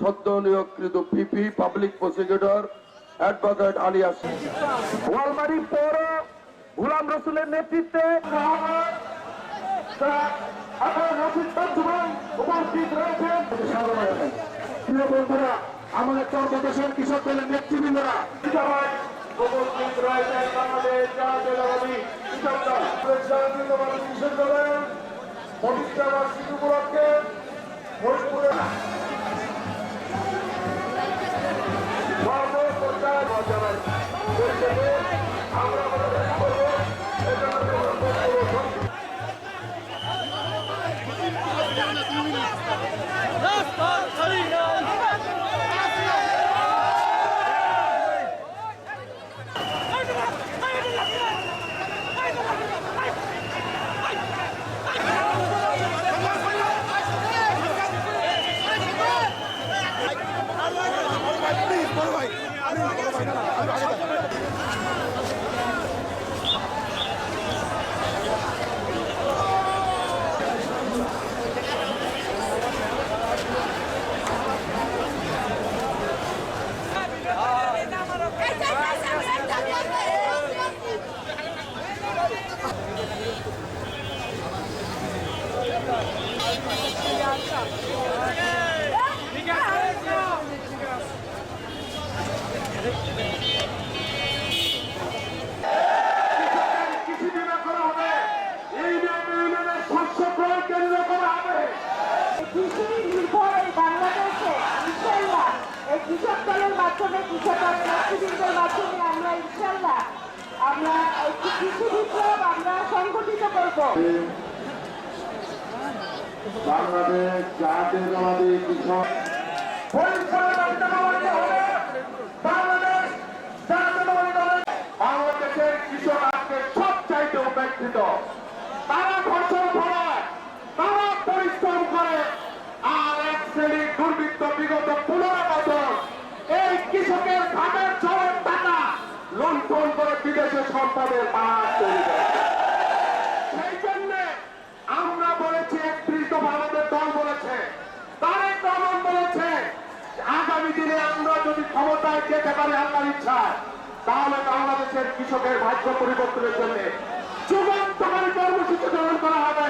সদ্য নিয়োগকৃত PP public prosecutor advocate alias Goalbari পৌর গুলাম রসুলের নেতৃত্বে আমাদের চর্মদেশের কৃষক দলের নেতৃবৃন্দরা। উপস্থিত রয়েছেন কৃষক দলের উপলক্ষে ফরিদপুরে কৃষি কৃষক দলের মাধ্যমে কৃষক নেতৃবৃন্দের মাধ্যমে আমরা ইনশাল্লাহ আমরা কৃষি বিপ্লব আমরা সংগঠিত করব। বাংলাদেশ জাতীয়তাবাদী কৃষক বাংলাদেশের তারা তারা পরিশ্রম করে। আর এক শ্রেণির দুর্বৃত্ত বিগত এই কৃষকের ঘাটের চরের টাকা করে বিদেশে পাহাড় ক্ষমতায় যেতে পারে ইচ্ছায় তাহলে বাংলাদেশের কৃষকের ভাগ্য পরিবর্তনের জন্য যুগান্তকারী কর্মসূচি গ্রহণ করা হবে।